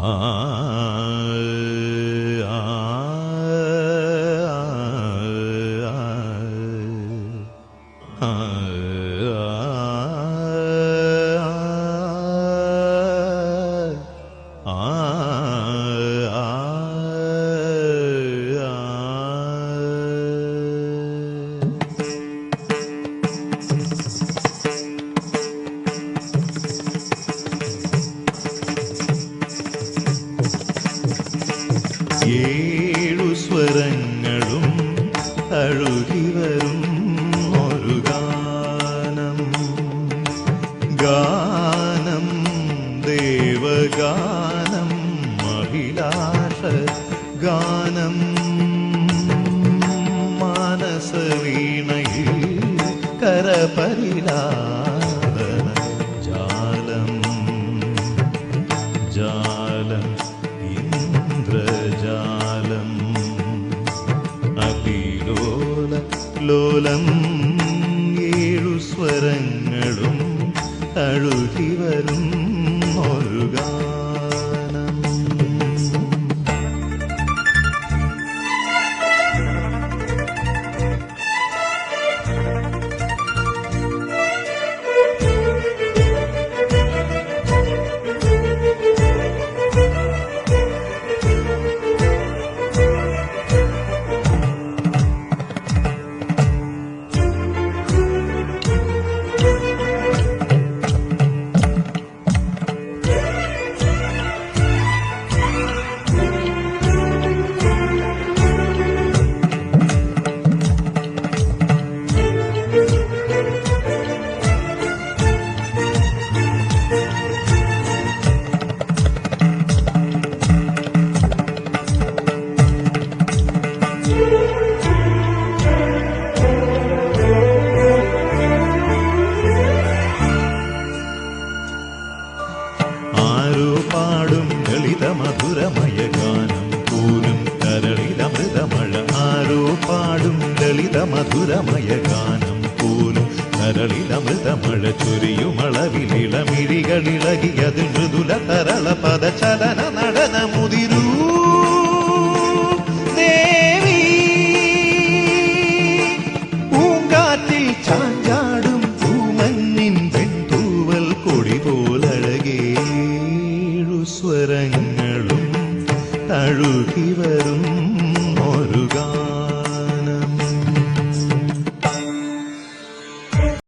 ah ഏഴു സ്വരങ്ങളും അഴുകി വരും ഒരു ഗാനം. ഗാനം ദേവഗാനം മഹിളാഷ ഗാനം. മാനസവീണയിൽ കരപരിലാപന ജാലം ജാലം. ലോലം ഏഴു സ്വരങ്ങളും അഴുകി മധുരമയഗാനം കൂരും കരളിലമൃതമഴ ആരോ പാടും ലളിത മധുരമയഗാനം കൂരും കരളിലമൃതമഴ ചൊരിയുമളവിലിളമിഴികളിളകിയത് മൃദുല തരള പദചലന നടന മുതിരൂ ദേവി കൊടി സ്വരങ്ങൾ. തഴുകി വരും.